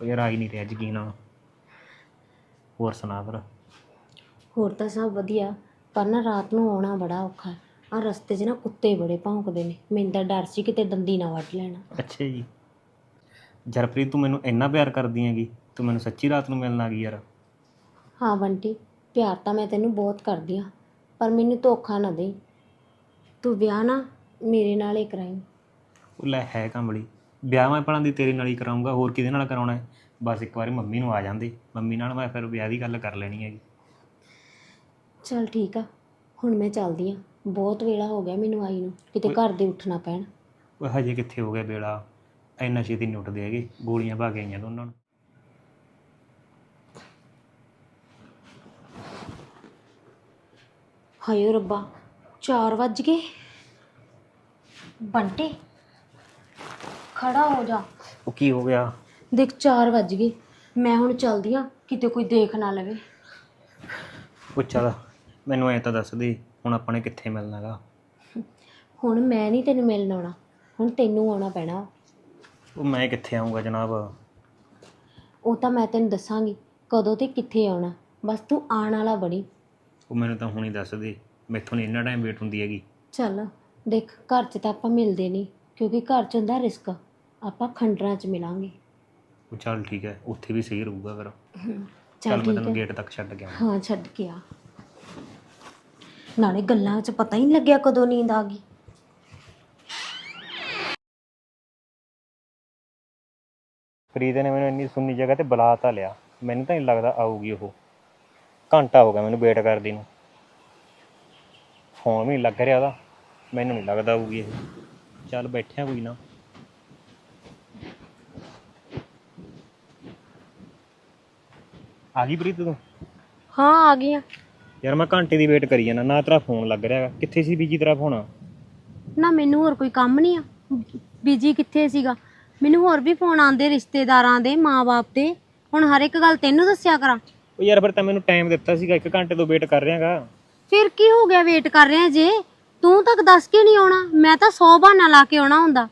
ਉਹ ਯਾਰ ਆ ਹੀ ਨਹੀਂ ਰਿਹਾ ਯਕੀਨ। ਹੋਰ ਸੁਣਾ ਫਿਰ। ਹੋਰ ਤਾਂ ਸਭ ਵਧੀਆ ਪਰ ਨਾ ਰਾਤ ਨੂੰ ਆਉਣਾ ਬੜਾ ਔਖਾ ਆ ਰਸਤੇ 'ਚ ਨਾ ਕੁੱਤੇ ਬੜੇ ਭੌਂਕਦੇ ਨੇ ਮੈਨੂੰ ਤਾਂ ਡਰ ਸੀ ਕਿਤੇ ਦੰਦੀ ਨਾ ਵੱਢ ਲੈਣਾ। ਅੱਛਾ ਜੀ। ਜਰਪ੍ਰੀਤ ਤੂੰ ਮੈਨੂੰ ਇੰਨਾ ਪਿਆਰ ਕਰਦੀ ਹੈਗੀ ਤੂੰ ਮੈਨੂੰ ਸੱਚੀ ਰਾਤ ਨੂੰ ਮਿਲਣ ਆ ਗਈ ਯਾਰ। ਹਾਂ ਬੰਟੀ ਪਿਆਰ ਤਾਂ ਮੈਂ ਤੈਨੂੰ ਬਹੁਤ ਕਰਦੀ ਆ ਪਰ ਮੈਨੂੰ ਧੋਖਾ ਨਾ ਦੇ ਤੂੰ ਵਿਆਹ ਨਾ ਮੇਰੇ ਨਾਲ ਹੀ ਕਰਾਈ। ਉਹ ਲੈ ਹੈ ਕੰਬਲੀ ਵਿਆਹ ਮੈਂ ਭਲਾਂ ਦੀ ਤੇਰੇ ਨਾਲ ਹੀ ਕਰਾਉਂਗਾ ਹੋਰ ਕਿਹਦੇ ਨਾਲ ਕਰਾਉਣਾ ਹੈ? ਬਸ ਇੱਕ ਵਾਰੀ ਮੰਮੀ ਨੂੰ ਆ ਜਾਂਦੇ ਮੰਮੀ ਨਾਲ ਮੈਂ ਫਿਰ ਵਿਆਹ ਦੀ ਗੱਲ ਕਰ ਲੈਣੀ ਹੈਗੀ। ਚਲ ਠੀਕ ਆ ਹੁਣ ਮੈਂ ਚੱਲਦੀ ਆ ਬਹੁਤ ਵੇਲਾ ਹੋ ਗਿਆ ਮੈਨੂੰ ਆਈ ਨੂੰ ਕਿਤੇ ਘਰ ਦੇ ਉੱਠਣਾ ਪੈਣ। ਉਹ ਹਜੇ ਕਿੱਥੇ ਹੋ ਗਿਆ ਵੇਲਾ? ਇੰਨਾ ਛੇਤੀ ਨਹੀਂ ਉੱਠਦੇ ਹੈਗੇ ਗੋਲੀਆਂ ਭਾਗ ਗਈਆਂ ਦੋਨਾਂ ਨੂੰ। ਹਾਏ ਰੱਬਾ 4 ਵੱਜ ਗਏ। ਬੰਟੇ ਖੜਾ ਹੋ ਜਾ। ਉਹ ਕੀ ਹੋ ਗਿਆ? ਦੇਖ 4 ਵੱਜ ਗਏ। ਮੈਂ ਹੁਣ ਚੱਲਦੀ ਆ ਕਿਤੇ ਕੋਈ ਦੇਖ ਨਾ ਲਵੇ। ਉਹ ਚੱਲ ਮੈਨੂੰ ਐ ਤਾਂ ਦੱਸ ਦੇ ਹੁਣ ਆਪਾਂ ਨੇ ਕਿੱਥੇ ਮਿਲਣਾਗਾ ਹੁਣ ਮੈਂ ਨਹੀਂ ਤੈਨੂੰ ਮਿਲਣ ਆਉਣਾ ਹੁਣ ਤੈਨੂੰ ਆਉਣਾ ਪੈਣਾ। ਉਹ ਮੈਂ ਕਿੱਥੇ ਆਉਂਗਾ ਜਨਾਬ? ਉਹ ਤਾਂ ਮੈਂ ਤੈਨੂੰ ਦੱਸਾਂਗੀ ਕਦੋਂ ਤੇ ਕਿੱਥੇ ਆਉਣਾ। ਬਸ ਤੂੰ ਆਉਣ ਵਾਲਾ ਬਣੀ। ਉਹ ਮੈਨੂੰ ਤਾਂ ਹੁਣੀ ਦੱਸ ਦੇ। ਮੈਥੋਂ ਨਹੀਂ ਇੰਨਾ ਟਾਈਮ ਵੇਟ ਹੁੰਦੀ ਹੈਗੀ। ਚੱਲ ਦੇਖ ਘਰ 'ਚ ਤਾਂ ਆਪਾਂ ਮਿਲਦੇ ਨਹੀਂ ਕਿਉਂਕਿ ਘਰ 'ਚ ਹੁੰਦਾ ਰਿਸਕ। ਆਪਾਂ ਖੰਡਰਾਂ 'ਚ ਮਿਲਾਂਗੇ। ਉਹ ਚੱਲ ਠੀਕ ਹੈ ਉੱਥੇ ਵੀ ਸਹੀ ਰਹੂਗਾ ਫਿਰ। ਚੱਲ ਚੱਲ ਮੈਂ ਠੀਕ ਤੈਨੂੰ ਹੈ। ਗੇਟ ਤੱਕ ਛੱਡ ਗਿਆ ਹਾਂ ਛੱਡ ਕੇ ਆ। ਨਾਲੇ ਗੱਲਾਂ 'ਚ ਪਤਾ ਹੀ ਨਹੀਂ ਲੱਗਿਆ ਕਦੋਂ ਨੀਂਦ ਆ ਗਈ। ਫਰੀਦ ਨੇ ਮੈਨੂੰ ਇੰਨੀ ਸੁੰਨੀ ਜਗ੍ਹਾ ਤੇ ਬੁਲਾ ਤਾਂ ਲਿਆ। ਮੈਨੂੰ ਤਾਂ ਨਹੀਂ ਲੱਗਦਾ ਆਊਗੀ ਉਹ। ਘੰਟਾ ਹੋ ਗਿਆ ਮੈਨੂੰ ਵੇਟ ਕਰਦੀ ਨੂੰ। ਫੋਨ ਵੀ ਨਹੀਂ ਲੱਗ ਰਿਹਾ ਉਹਦਾ ਮੈਨੂੰ ਨਹੀਂ ਲੱਗਦਾ ਆਊਗੀ ਇਹ। ਚੱਲ ਬੈਠਿਆ ਕੋਈ ਨਾ। ਆ ਗਈ ਪ੍ਰੀਤ ਤੂੰ? ਹਾਂ ਆ ਗਈਆਂ ਯਾਰ ਮੈਂ ਘੰਟੇ ਦੀ ਵੇਟ ਕਰੀ ਜਾਣਾ ਨਾ ਤੇਰਾ ਫੋਨ ਲੱਗ ਰਿਹਾ ਹੈਗਾ। ਕਿੱਥੇ ਸੀ ਬੀਜੀ ਤੇਰਾ ਫੋਨ? ਨਾ ਮੈਨੂੰ ਹੋਰ ਕੋਈ ਕੰਮ ਨਹੀਂ ਆ। ਬੀਜੀ ਕਿੱਥੇ ਸੀਗਾ? ਮੈਨੂੰ ਹੋਰ ਵੀ ਫੋਨ ਆਉਂਦੇ ਰਿਸ਼ਤੇਦਾਰਾਂ ਦੇ ਮਾਪੇ ਦੇ। ਹੁਣ ਹਰ ਇੱਕ ਗੱਲ ਤੈਨੂੰ ਦੱਸਿਆ ਕਰਾਂ। ਉਹ ਯਾਰ ਫਿਰ ਤਾਂ ਮੈਨੂੰ ਟਾਈਮ ਦਿੱਤਾ ਸੀਗਾ 1 ਘੰਟੇ ਤੋਂ ਵੇਟ ਕਰ ਰਿਹਾਗਾ। ਫਿਰ ਕੀ ਹੋ ਗਿਆ ਵੇਟ ਕਰ ਰਿਹਾ ਜੇ? ਤੂੰ ਤੱਕ ਦੱਸ ਕੇ ਨਹੀਂ ਆਉਣਾ? ਮੈਂ ਤਾਂ 100 ਬਹਾਨਾ ਲਾ ਕੇ ਆਉਣਾ ਹੁੰਦਾ।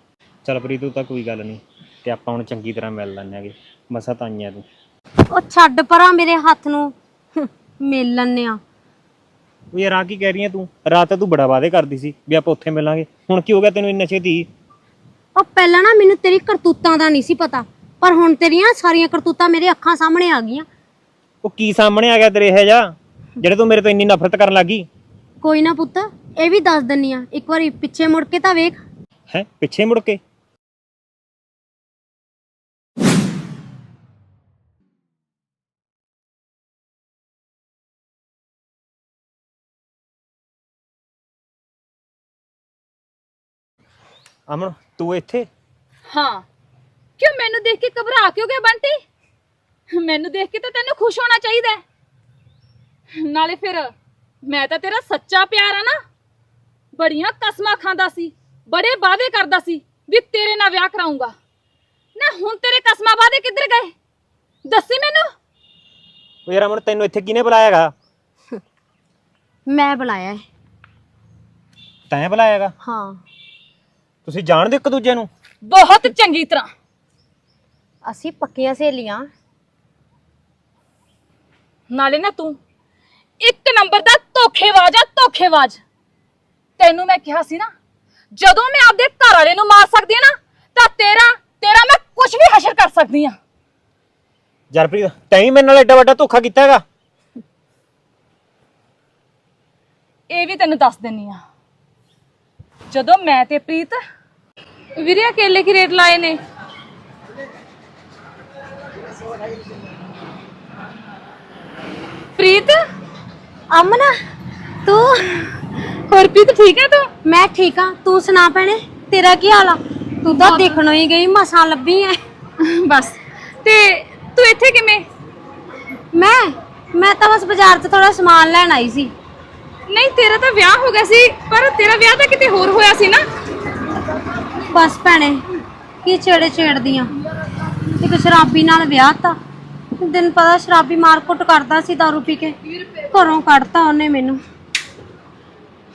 ਚੱਲ ਪ੍ਰੀਤੂ ਤਾਂ ਕੋਈ ਗੱਲ ਨਹੀਂ। ਤੇ ਆਪਾਂ ਹੁਣ ਚੰਗੀ ਤਰ੍ਹਾਂ ਮਿਲ ਲੈਣਾਂਗੇ ਮਸਾ ਤਾਂ ਆਈਆਂ ਤੂੰ। ਉਹ ਛੱਡ ਪਰਾਂ ਮੇਰੇ ਹੱਥ ਨੂੰ। ਮਿਲ ਲੈਨੇ ਆ ਉਹ ਯਾਰ ਆ ਕੀ ਕਹਿ ਰਹੀ ਹੈ ਤੂੰ? ਰਾਤ ਤਾਂ ਤੂੰ ਬੜਾ ਵਾਅਦੇ ਕਰਦੀ ਸੀ ਵੀ ਆਪਾਂ ਉੱਥੇ ਮਿਲਾਂਗੇ। ਹੁਣ ਕੀ ਹੋ ਗਿਆ ਤੈਨੂੰ ਇੰਨੇ ਛੇਤੀ? ਉਹ ਪਹਿਲਾਂ ਨਾ ਮੈਨੂੰ ਤੇਰੀ ਕਰਤੂਤਾਂ ਦਾ ਨਹੀਂ ਸੀ ਪਤਾ ਪਰ ਹੁਣ ਤੇਰੀਆਂ ਸਾਰੀਆਂ ਕਰਤੂਤਾਂ ਮੇਰੇ ਅੱਖਾਂ ਸਾਹਮਣੇ ਆ ਗਈਆਂ। ਉਹ ਕੀ ਸਾਹਮਣੇ ਆ ਗਿਆ ਤੇਰੇ ਇਹ ਜਾ ਜਿਹੜੇ ਤੂੰ ਮੇਰੇ ਤੋਂ ਇੰਨੀ ਨਫ਼ਰਤ ਕਰਨ ਲੱਗੀ ਕੋਈ ਨਾ ਪੁੱਤ ਇਹ ਵੀ ਦੱਸ ਦਿੰਨੀ ਆ। ਇੱਕ ਵਾਰੀ ਪਿੱਛੇ ਮੁੜ ਕੇ ਤਾਂ ਵੇਖ। ਹੈ? ਪਿੱਛੇ ਮੁੜ ਕੇ? ਅਮਨ ਤੂੰ ਇੱਥੇ? ਹਾਂ। ਕਿਉਂ ਮੈਨੂੰ ਦੇਖ ਕੇ ਘਬਰਾ ਕਿਉਂ ਗਿਆ ਬੰਟੀ? ਮੈਨੂੰ ਦੇਖ ਕੇ ਤਾਂ ਤੈਨੂੰ ਖੁਸ਼ ਹੋਣਾ ਚਾਹੀਦਾ ਹੈ। ਨਾਲੇ ਫਿਰ ਮੈਂ ਤਾਂ ਤੇਰਾ ਸੱਚਾ ਪਿਆਰ ਆ ਨਾ। ਬੜੀਆਂ ਕਸਮਾਂ ਖਾਂਦਾ ਸੀ ਬੜੇ ਵਾਅਦੇ ਕਰਦਾ ਸੀ ਵੀ ਤੇਰੇ ਨਾਲ ਵਿਆਹ ਕਰਾਉਂਗਾ ਨਾ ਹੁਣ ਤੇਰੇ ਕਸਮਾਂ ਵਾਅਦੇ ਕਿੱਧਰ ਗਏ? ਦੱਸੀ ਮੈਨੂੰ। ਉਹ ਯਾਰ ਅਮਨ ਤੈਨੂੰ ਇੱਥੇ ਕਿਹਨੇ ਬੁਲਾਇਆਗਾ ਮੈਂ ਬੁਲਾਇਆ ਹੈ ਤੈਂ ਬੁਲਾਇਆਗਾ ਹਾਂ। ਤੁਸੀਂ ਜਾਣਦੇ ਇੱਕ ਦੂਜੇ ਨੂੰ। ਬਹੁਤ ਚੰਗੀ ਤਰ੍ਹਾਂ। ਅਸੀਂ ਪੱਕੀਆਂ ਸਹੇਲੀਆਂ। ਨਾਲੇ ਨਾ ਤੂੰ ਇੱਕ ਨੰਬਰ ਦਾ ਧੋਖੇਬਾਜ਼ ਆ ਧੋਖੇਬਾਜ਼। ਤੈਨੂੰ ਮੈਂ ਕਿਹਾ ਸੀ ਨਾ ਜਦੋਂ ਮੈਂ ਆਪਦੇ ਘਰ ਵਾਲੇ ਨੂੰ ਮਾਰ ਸਕਦੀ ਆ ਨਾ ਤਾਂ ਤੇਰਾ ਤੇਰਾ ਮੈਂ ਕੁਝ ਵੀ ਹਸ਼ਰ ਕਰ ਸਕਦੀ ਆ। ਜਰਪ੍ਰੀਤ ਤੈਂ ਹੀ ਮੇਰੇ ਨਾਲ ਐਡਾ ਵੱਡਾ ਧੋਖਾ ਕੀਤਾ ਹੈਗਾ। ਇਹ ਵੀ ਤੈਨੂੰ ਦੱਸ ਦਿੰਨੀ ਆ। ਜਦੋਂ ਮੈਂ ਤੇ ਪ੍ਰੀਤ ਵੀਰੇ ਕੇਲੇ ਕੀ ਰੇਟ ਲਾਏ ਨੇ? ਪ੍ਰੀਤ? ਅਮਨਾ ਤੂੰ? ਹੋਰ ਪ੍ਰੀਤ ਠੀਕ ਹੈ ਤੂੰ? ਮੈਂ ਠੀਕ ਆ ਤੂੰ ਸੁਣਾ ਭੈਣੇ ਤੇਰਾ ਕੀ ਹਾਲ ਆ? ਤੂੰ ਤਾਂ ਦੇਖਣੋਂ ਹੀ ਗਈ ਮਸਾਂ ਲੱਭੀ ਐ। ਬਸ। ਤੇ ਤੂੰ ਇੱਥੇ ਕਿਵੇਂ? ਮੈਂ? ਮੈਂ ਤਾਂ ਬਸ ਬਾਜ਼ਾਰ 'ਚ ਥੋੜਾ ਸਮਾਨ ਲੈਣ ਆਈ ਸੀ। ਨਹੀਂ ਤੇਰਾ ਤਾਂ ਵਿਆਹ ਹੋ ਗਿਆ ਸੀ ਪਰ ਤੇਰਾ ਵਿਆਹ ਤਾਂ ਕਿਤੇ ਹੋਰ ਹੋਇਆ ਸੀ ਨਾ। ਬਸ ਭੈਣੇ ਕੀ ਛੇੜੇ ਛੇੜਦੀਆਂ। ਇੱਕ ਸ਼ਰਾਬੀ ਨਾਲ ਵਿਆਹ ਤਾ। ਦਿਨ ਪਤਾ ਸ਼ਰਾਬੀ ਮਾਰਕੁੱਟ ਕਰਦਾ ਸੀ दारू ਪੀ ਕੇ। ਘਰੋਂ ਕੱਢਤਾ ਉਹਨੇ ਮੈਨੂੰ।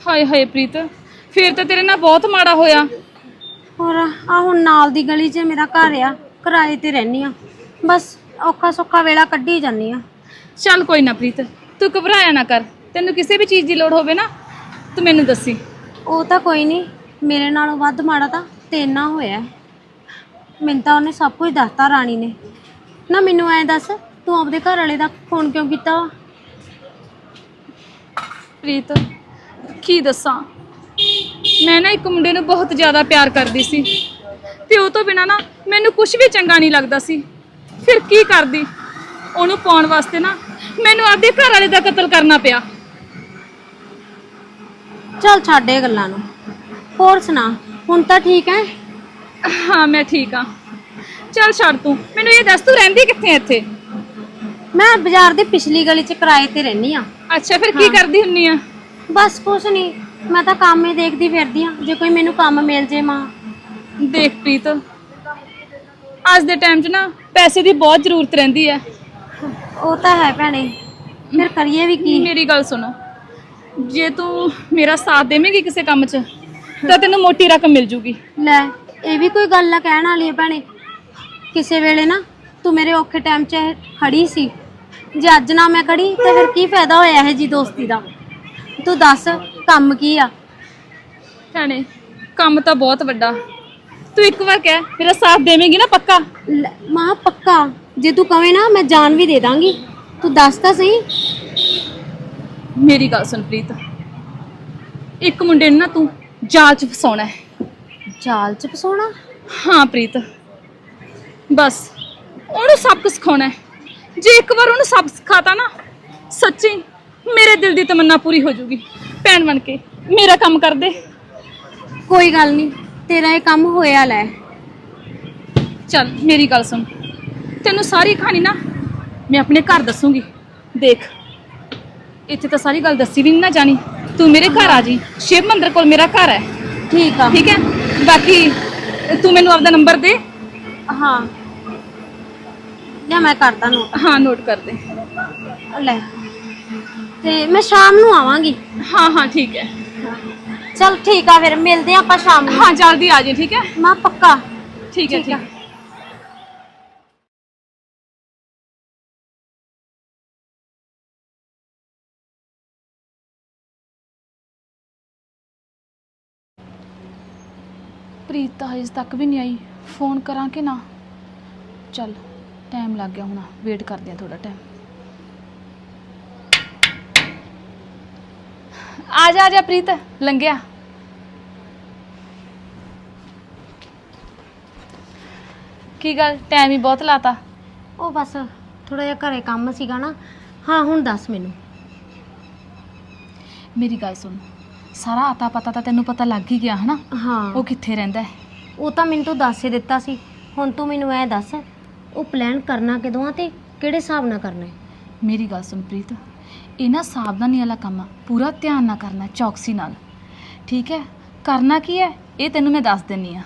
ਹਾਏ ਹਾਏ ਪ੍ਰੀਤ ਫੇਰ ਤਾਂ ਤੇਰੇ ਨਾਲ ਬਹੁਤ ਮਾੜਾ ਹੋਇਆ। ਹੋਰ ਆ ਹੁਣ ਨਾਲ ਦੀ ਗਲੀ 'ਚ ਮੇਰਾ ਘਰ ਆ ਕਿਰਾਏ ਤੇ ਰਹਿਨੀ ਆ ਬਸ ਔਖਾ ਸੌਖਾ ਵੇਲਾ ਕੱਢੀ ਜਾਂਦੀ ਆ ਚੱਲ ਕੋਈ ਨਾ ਪ੍ਰੀਤ ਤੂੰ ਘਬਰਾਇਆ ਨਾ ਕਰ। ਤੈਨੂੰ ਕਿਸੇ ਵੀ ਚੀਜ਼ ਦੀ ਲੋੜ ਹੋਵੇ ਨਾ ਤੂੰ ਮੈਨੂੰ ਦੱਸੀ। ਉਹ ਤਾਂ ਕੋਈ ਨਹੀਂ ਮੇਰੇ ਨਾਲੋਂ ਵੱਧ ਮਾੜਾ ਤਾਂ ਤੇਨਾ ਹੋਇਆ ਹੈ। ਮੈਨੂੰ ਤਾਂ ਉਹਨੇ ਸਭ ਕੁਝ ਦੱਸਤਾ ਰਾਣੀ ਨੇ। ਨਾ ਮੈਨੂੰ ਐਂ ਦੱਸ ਤੂੰ ਆਪਦੇ ਘਰ ਵਾਲੇ ਦਾ ਫੋਨ ਕਿਉਂ ਕੀਤਾ ਵਾ? ਪ੍ਰੀਤ ਕੀ ਦੱਸਾਂ? ਮੈਂ ਨਾ ਇੱਕ ਮੁੰਡੇ ਨੂੰ ਬਹੁਤ ਜ਼ਿਆਦਾ ਪਿਆਰ ਕਰਦੀ ਸੀ। ਤੇ ਉਹ ਤੋਂ ਬਿਨਾ ਨਾ ਮੈਨੂੰ ਕੁਝ ਵੀ ਚੰਗਾ ਨਹੀਂ ਲੱਗਦਾ ਸੀ। ਫਿਰ ਕੀ ਕਰਦੀ? ਉਹਨੂੰ ਪਾਉਣ ਵਾਸਤੇ ਨਾ ਮੈਨੂੰ ਆਪਦੇ ਘਰ ਵਾਲੇ ਦਾ ਕਤਲ ਕਰਨਾ ਪਿਆ। ਚੱਲ ਛੱਡ ਇਹ ਗੱਲਾਂ ਨੂੰ। ਹੋਰ ਸੁਣਾ ਹੁਣ ਤਾਂ ਠੀਕ ਹੈ ਹਾਂ ਮੈਂ ਠੀਕ ਆ। ਚੱਲ ਛੱਡ ਤੂੰ ਮੈਨੂੰ ਇਹ ਦੱਸ ਤੂੰ ਰਹਿੰਦੀ ਕਿੱਥੇ ਐ ਇੱਥੇ? ਮੈਂ ਬਾਜ਼ਾਰ ਦੀ ਪਿਛਲੀ ਗਲੀ 'ਚ ਕਿਰਾਏ ਤੇ ਰਹਿਨੀ ਆ। ਅੱਛਾ ਫਿਰ ਕੀ ਕਰਦੀ ਹੁੰਨੀ ਆ? ਬਸ ਕੁਛ ਨਹੀਂ ਮੈਂ ਤਾਂ ਕੰਮ ਹੀ ਦੇਖਦੀ ਫਿਰਦੀ ਆ ਜੇ ਕੋਈ ਮੈਨੂੰ ਕੰਮ ਮਿਲ ਜੇ ਮਾਂ। ਦੇਖ ਪ੍ਰੀਤ ਅੱਜ ਦੇ ਟਾਈਮ 'ਚ ਨਾ ਪੈਸੇ ਦੀ ਬਹੁਤ ਜ਼ਰੂਰਤ ਰਹਿੰਦੀ ਹੈ। ਉਹ ਤਾਂ ਹੈ ਭੈਣੇ ਫਿਰ ਕਰੀਏ ਵੀ ਕੀ? ਮੇਰੀ ਗੱਲ ਸੁਣੋ ਜੇ ਤੂੰ ਮੇਰਾ ਸਾਥ ਦੇਵੇਂਗੀ ਕਿਸੇ ਕੰਮ 'ਚ ਤਾਂ ਤੈਨੂੰ ਮੋਟੀ ਰਕਮ ਮਿਲ ਜੂਗੀ। ਲੈ ਇਹ ਵੀ ਕੋਈ ਗੱਲ ਆ ਕਹਿਣ ਵਾਲੀ ਹੈ ਭੈਣੇ। ਕਿਸੇ ਵੇਲੇ ਨਾ ਤੂੰ ਮੇਰੇ ਔਖੇ ਟਾਈਮ 'ਚ ਖੜੀ ਸੀ ਜੇ ਅੱਜ ਨਾ ਮੈਂ ਖੜੀ ਤੇ ਫਿਰ ਕੀ ਫਾਇਦਾ ਹੋਇਆ ਇਹ ਜੀ ਦੋਸਤੀ ਦਾ? ਤੂੰ ਦੱਸ ਕੰਮ ਕੀ ਆ? ਭੈਣੇ ਕੰਮ ਤਾਂ ਬਹੁਤ ਵੱਡਾ। ਤੂੰ ਇੱਕ ਵਾਰ ਕਹਿ ਮੇਰਾ ਸਾਥ ਦੇਵੇਂਗੀ ਨਾ ਪੱਕਾ? ਲੈ, ਮਾਂ ਪੱਕਾ। ਜੇ ਤੂੰ ਕਵੇਂ ਨਾ ਮੈਂ ਜਾਨ ਵੀ ਦੇ ਦਾਂਗੀ। ਤੂੰ ਦੱਸ ਤਾਂ ਸਹੀ। ਮੇਰੀ ਗੱਲ ਸੁਣ ਪ੍ਰੀਤ। ਇੱਕ ਮੁੰਡੇ ਨੂੰ ਨਾ ਤੂੰ ਜਾਲ 'ਚ ਫਸਾਉਣਾ ਹੈ। ਜਾਲ 'ਚ ਫਸਾਉਣਾ? ਹਾਂ ਪ੍ਰੀਤ। ਬਸ ਉਹਨੂੰ ਸਬਕ ਸਿਖਾਉਣਾ ਹੈ। ਜੇ ਇੱਕ ਵਾਰ ਉਹਨੂੰ ਸਬਕ ਸਿਖਾਤਾ ਨਾ ਸੱਚੀ ਮੇਰੇ ਦਿਲ ਦੀ ਤਮੰਨਾ ਪੂਰੀ ਹੋ ਜਾਊਗੀ। ਭੈਣ ਬਣ ਕੇ ਮੇਰਾ ਕੰਮ ਕਰ ਦੇ। ਕੋਈ ਗੱਲ ਨਹੀਂ ਤੇਰਾ ਇਹ ਕੰਮ ਹੋਇਆ ਲੈ। ਚੱਲ ਮੇਰੀ ਗੱਲ ਸੁਣ। ਤੈਨੂੰ ਸਾਰੀ ਕਹਾਣੀ ਨਾ ਮੈਂ ਆਪਣੇ ਘਰ ਦੱਸੂਗੀ। ਦੇਖ ਇੱਥੇ ਤਾਂ ਸਾਰੀ ਗੱਲ ਦੱਸੀ ਵੀ ਨਹੀਂ ਨਾ ਜਾਣੀ। ਤੂੰ ਮੇਰੇ ਘਰ ਆ ਜੀ। ਸ਼ਿਵ ਮੰਦਿਰ ਕੋਲ ਮੇਰਾ ਘਰ ਹੈ। ਠੀਕ ਆ। ਠੀਕ ਹੈ? ਬਾਕੀ ਤੂੰ ਮੈਨੂੰ ਆਪਦਾ ਨੰਬਰ ਦੇ। ਹਾਂ। ਲੈ ਮੈਂ ਕਰਦਾ ਨੋਟ ਹਾਂ ਨੋਟ ਕਰ ਦੇ ਲੈ। ਤੇ ਮੈਂ ਸ਼ਾਮ ਨੂੰ ਆਵਾਂਗੀ। ਹਾਂ ਹਾਂ ਠੀਕ ਹੈ। ਚਲ ਠੀਕ ਆ ਫਿਰ ਮਿਲਦੇ ਆਪਾਂ ਸ਼ਾਮ ਨੂੰ। ਹਾਂ ਜਲਦੀ ਆ ਜੀ ਠੀਕ ਹੈ? ਮੈਂ ਪੱਕਾ। ਠੀਕ ਹੈ ਠੀਕ ਆ। ਹੈ ਪ੍ਰੀਤ ਤਾਂ ਹਜੇ ਤੱਕ ਵੀ ਨਹੀਂ ਆਈ। ਫੋਨ ਕਰਾਂ ਕਿ ਨਾ? ਚੱਲ। ਟਾਈਮ ਲੱਗ ਗਿਆ ਹੁਣ ਵੇਟ ਕਰਦੇ ਆ ਥੋੜਾ ਟਾਈਮ ਆ ਜਾ ਆ ਜਾ ਪ੍ਰੀਤ ਲੰਘਿਆ। ਕੀ ਗੱਲ ਟਾਈਮ ਹੀ ਬਹੁਤ ਲਾਤਾ। ਉਹ ਬਸ ਥੋੜਾ ਜਿਹਾ ਘਰੇ ਕੰਮ ਸੀਗਾ ਨਾ। ਹਾਂ ਹੁਣ ਦੱਸ ਮੈਨੂੰ। ਮੇਰੀ ਗੱਲ ਸੁਣ ਸਾਰਾ ਆਤਾ ਪਤਾ ਤਾਂ ਤੈਨੂੰ ਪਤਾ ਲੱਗ ਹੀ ਗਿਆ ਹਨਾ? ਹਾਂ। ਉਹ ਕਿੱਥੇ ਰਹਿੰਦਾ ਹੈ? ਉਹ ਤਾਂ ਮੈਨੂੰ ਤੂੰ ਦੱਸ ਹੀ ਦਿੱਤਾ ਸੀ। ਹੁਣ ਤੂੰ ਮੈਨੂੰ ਐ ਦੱਸ ਉਹ ਪਲਾਨ ਕਰਨਾ ਕਦੋਂ ਆ ਤੇ ਕਿਹੜੇ ਹਿਸਾਬ ਨਾਲ ਕਰਨਾ ਹੈ? ਮੇਰੀ ਗੱਲ ਸੁਣ ਪ੍ਰੀਤ ਇਹ ਨਾ ਸਾਵਧਾਨੀ ਵਾਲਾ ਕੰਮ ਆ ਪੂਰਾ ਧਿਆਨ ਨਾਲ ਕਰਨਾ ਚੌਕਸੀ ਨਾਲ। ਠੀਕ ਹੈ? ਕਰਨਾ ਕੀ ਹੈ? ਇਹ ਤੈਨੂੰ ਮੈਂ ਦੱਸ ਦਿੰਨੀ ਆ।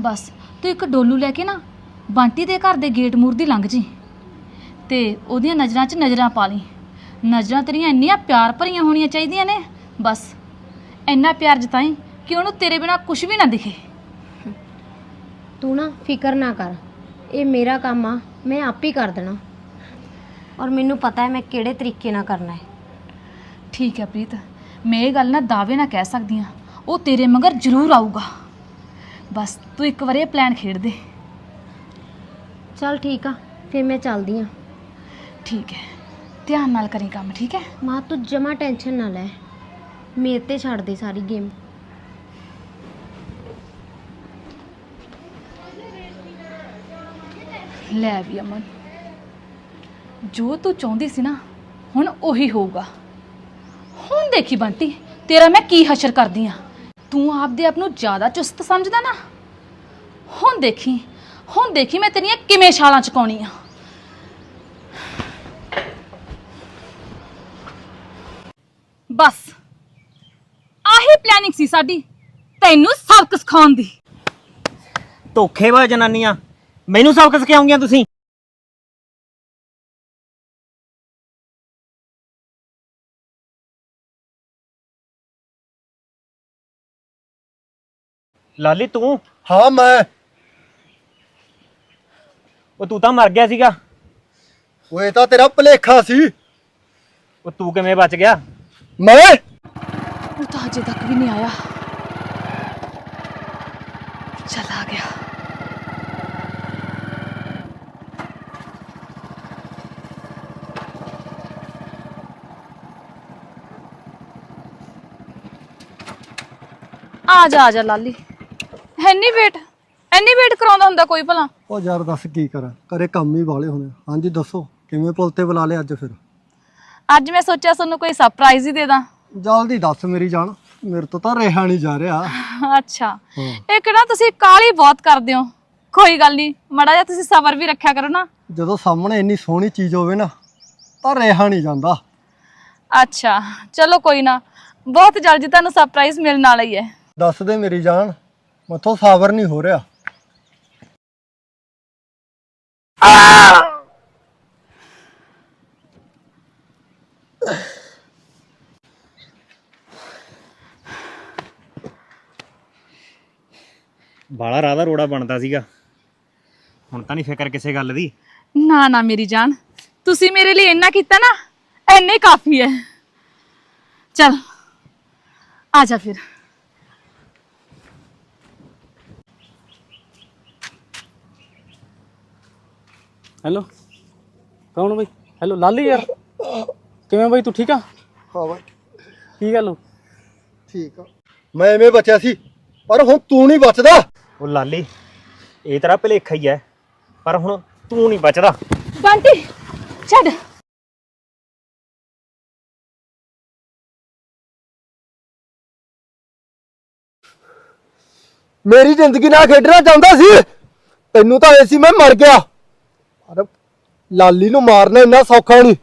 ਬਸ ਤੂੰ ਇੱਕ ਡੋਲੂ ਲੈ ਕੇ ਨਾ ਬੰਟੀ ਦੇ ਘਰ ਦੇ ਗੇਟ ਮੂਰ ਦੀ ਲੰਘ ਜੀ। ਤੇ ਉਹਦੀਆਂ ਨਜ਼ਰਾਂ 'ਚ ਨਜ਼ਰਾਂ ਪਾ ਲਈ। ਨਜ਼ਰਾਂ ਤੇਰੀਆਂ ਇੰਨੀਆਂ ਪਿਆਰ ਭਰੀਆਂ ਹੋਣੀਆਂ ਚਾਹੀਦੀਆਂ ਨੇ। ਬਸ ਇੰਨਾ ਪਿਆਰ ਜਤਾਈ ਕਿ ਉਹਨੂੰ ਤੇਰੇ ਬਿਨਾ ਕੁਝ ਵੀ ਨਾ ਦਿਖੇ। ਤੂੰ ਨਾ ਫਿਕਰ ਨਾ ਕਰ। ਇਹ ਮੇਰਾ ਕੰਮ ਆ ਮੈਂ ਆਪ ਹੀ ਕਰ ਦੇਣਾ। ਔਰ ਮੈਨੂੰ ਪਤਾ ਹੈ ਮੈਂ ਕਿਹੜੇ ਤਰੀਕੇ ਨਾਲ ਕਰਨਾ ਹੈ। ਠੀਕ ਹੈ ਪ੍ਰੀਤ ਮੈਂ ਇਹ ਗੱਲ ਨਾ ਦਾਅਵੇ ਨਾਲ ਕਹਿ ਸਕਦੀ ਹਾਂ ਉਹ ਤੇਰੇ ਮਗਰ ਜ਼ਰੂਰ ਆਊਗਾ। ਬਸ ਤੂੰ ਇੱਕ ਵਾਰ ਇਹ ਪਲਾਨ ਖੇਡ ਦੇ। ਚਲ ਠੀਕ ਆ ਫਿਰ ਮੈਂ ਚੱਲਦੀ ਆ ਠੀਕ ਹੈ ਧਿਆਨ ਨਾਲ ਕਰੀ ਕੰਮ ਠੀਕ ਹੈ? ਮਾਂ ਤੂੰ ਜਮਾ ਟੈਨਸ਼ਨ ਨਾ ਲੈ। ਮੇਰੇ ਤੇ ਛੱਡ ਦੇ ਸਾਰੀ ਗੇਮ। ਲੈ ਵੀ ਅਮਨ। ਜੋ ਤੂੰ ਚਾਹੁੰਦੀ ਸੀ ਨਾ, ਹੁਣ ਉਹੀ ਹੋਊਗਾ। ਹੁਣ ਦੇਖੀ ਬੰਟੀ, ਤੇਰਾ ਮੈਂ ਕੀ ਹਸ਼ਰ ਕਰਦੀ ਆ? ਤੂੰ ਆਪਦੇ ਆਪ ਨੂੰ ਜ਼ਿਆਦਾ ਚੁਸਤ ਸਮਝਦਾ ਨਾ। ਹੁਣ ਦੇਖੀ ਹੁਣ ਦੇਖੀ ਮੈਂ ਤੇਰੀਆਂ ਕਿਵੇਂ ਛਾਲਾਂ ਚਕਾਉਣੀ ਆ। ਬਸ, ਆਹੀ ਪਲੈਨਿੰਗ ਸੀ ਸਾਡੀ, ਤੈਨੂੰ ਸਬਕ ਸਿਖਾਉਣ ਦੀ। ਧੋਖੇਬਾਜ਼ ਜਨਾਨੀਆਂ। ਮੈਨੂੰ ਸਬਕ ਸਿਖਾਉਂਗੀਆਂ ਤੁਸੀਂ? ਲਾਲੀ ਤੂੰ? ਹਾਂ ਮੈਂ। ਉਹ ਤੂੰ ਤਾਂ ਮਰ ਗਿਆ ਸੀਗਾ। ਉਹ ਇਹ ਤਾਂ ਤੇਰਾ ਭਲੇਖਾ ਸੀ। ਉਹ ਤੂੰ ਕਿਵੇਂ ਬਚ ਗਿਆ? ਮੈਂ? ਉਹ ਤਾਂ ਅਜੇ ਤੱਕ ਵੀ ਨਹੀਂ ਆਇਆ। ਚਲਾ ਗਿਆ। ਆ ਜਾ ਆ ਜਾ ਲਾਲੀ। ਐਨੀ ਵੇਟ ਐਨੀ ਵੇਟ ਕਰਾਉਂਦਾ ਹੁੰਦਾ ਕੋਈ ਭਲਾ। ਉਹ ਯਾਰ ਦੱਸ ਕੀ ਕਰਾਂ ਘਰੇ ਕੰਮ ਹੀ ਵਾਲੇ ਹੋਣੇ ਹਾਂਜੀ ਦੱਸੋ ਕਿਵੇਂ ਪੁੱਲ ਤੇ ਬੁਲਾ ਲਿਆ ਅੱਜ ਫਿਰ? ਅੱਜ ਮੈਂ ਸੋਚਿਆ ਤੁਹਾਨੂੰ ਕੋਈ ਸਰਪ੍ਰਾਈਜ਼ ਹੀ ਦੇ ਦਾਂ। ਜਲਦੀ ਦੱਸ ਮੇਰੀ ਜਾਨ ਮੇਰੇ ਤੋਂ ਤਾਂ ਰਿਹਾ ਨਹੀਂ ਜਾ ਰਿਹਾ। ਅੱਛਾ ਹਾਂ। ਇਹ ਕਿਹੜਾ ਤੁਸੀਂ ਕਾਲੀ ਬਹੁਤ ਕਰਦੇ ਹੋ? ਕੋਈ ਗੱਲ ਨਹੀਂ ਮੜਾ ਜਿਹਾ ਤੁਸੀਂ ਸਬਰ ਵੀ ਰੱਖਿਆ ਕਰੋ ਨਾ। ਜਦੋਂ ਸਾਹਮਣੇ ਇੰਨੀ ਸੋਹਣੀ ਚੀਜ਼ ਹੋਵੇ ਨਾ ਤਾਂ ਰਿਹਾ ਨਹੀਂ ਜਾਂਦਾ। ਅੱਛਾ ਚਲੋ ਕੋਈ ਨਾ ਬਹੁਤ ਜਲਦੀ ਤੁਹਾਨੂੰ ਸਰਪ੍ਰਾਈਜ਼ ਮਿਲਣ ਵਾਲਾ ਹੀ ਹੈ। ਦੱਸ ਦੇ ਮੇਰੀ ਜਾਨ ਮਥੋਂ ਸਾਬਰ ਨਹੀਂ ਹੋ ਰਿਹਾ। ਬਾਲਾ ਰਾਦਾ ਰੋੜਾ ਬਣਦਾ ਸੀਗਾ। ਹੁਣ ਤਾਂ ਨਹੀਂ ਫਿਕਰ ਕਿਸੇ ਗੱਲ ਦੀ। ਨਾ ਨਾ ਮੇਰੀ ਜਾਨ ਤੁਸੀਂ ਮੇਰੇ ਲਈ ਇੰਨਾ ਕੀਤਾ ਨਾ ਇੰਨੇ ਕਾਫੀ ਹੈ ਚਲ ਆ ਜਾ ਫਿਰ। ਹੈਲੋ ਕੌਣ ਬਈ? ਹੈਲੋ ਲਾਲੀ ਯਾਰ। ਕਿਵੇਂ ਬਈ ਤੂੰ ਠੀਕ ਆ? ਹਾਂ ਬਾਈ। ਕੀ ਗੱਲ ਹੋ ਠੀਕ ਆ। ਮੈਂ ਐਵੇਂ ਬਚਿਆ ਸੀ ਪਰ ਹੁਣ ਤੂੰ ਨਹੀਂ ਬਚਦਾ। ਉਹ ਲਾਲੀ ਇਹ ਤੇਰਾ ਭਲੇਖਾ ਹੀ ਹੈ ਪਰ ਹੁਣ ਤੂੰ ਨਹੀਂ ਬਚਦਾ। ਬੰਟੀ ਛੱਡ। ਮੇਰੀ ਜ਼ਿੰਦਗੀ ਨਾਲ ਖੇਡਣਾ ਚਾਹੁੰਦਾ ਸੀ। ਤੈਨੂੰ ਤਾਂ ਐ ਸੀ ਮੈਂ ਮਰ ਗਿਆ। ਪਰ ਲਾਲੀ ਨੂੰ ਮਾਰਨਾ ਇੰਨਾ ਸੌਖਾ ਨਹੀਂ।